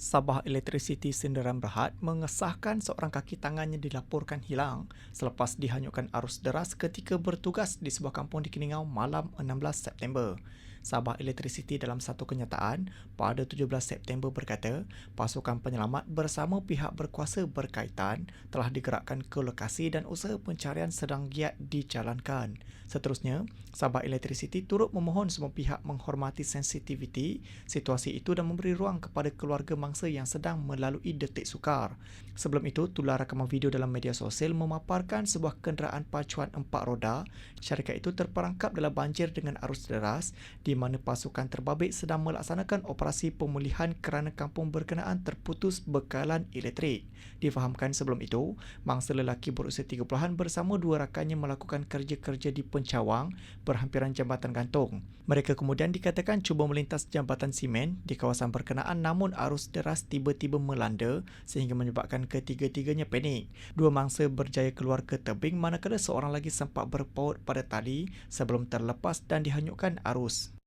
Sabah Electricity Sindaran Berhad mengesahkan seorang kaki tangannya dilaporkan hilang selepas dihanyutkan arus deras ketika bertugas di sebuah kampung di Keningau malam 16 September. Sabah Electricity dalam satu kenyataan pada 17 September berkata pasukan penyelamat bersama pihak berkuasa berkaitan telah digerakkan ke lokasi dan usaha pencarian sedang giat dijalankan. Seterusnya, Sabah Electricity turut memohon semua pihak menghormati sensitiviti situasi itu dan memberi ruang kepada keluarga mangsa yang sedang melalui detik sukar. Sebelum itu, tular rakaman video dalam media sosial memaparkan sebuah kenderaan pacuan empat roda. Syarikat itu terperangkap dalam banjir dengan arus deras di mana pasukan terbabit sedang melaksanakan operasi pemulihan kerana kampung berkenaan terputus bekalan elektrik. Difahamkan sebelum itu, mangsa lelaki berusia 30-an bersama dua rakannya melakukan kerja-kerja di pencawang berhampiran jambatan gantung. Mereka kemudian dikatakan cuba melintas jambatan simen di kawasan berkenaan namun arus deras tiba-tiba melanda sehingga menyebabkan ketiga-tiganya panik. Dua mangsa berjaya keluar ke tebing manakala seorang lagi sempat berpaut pada tali sebelum terlepas dan dihanyutkan arus.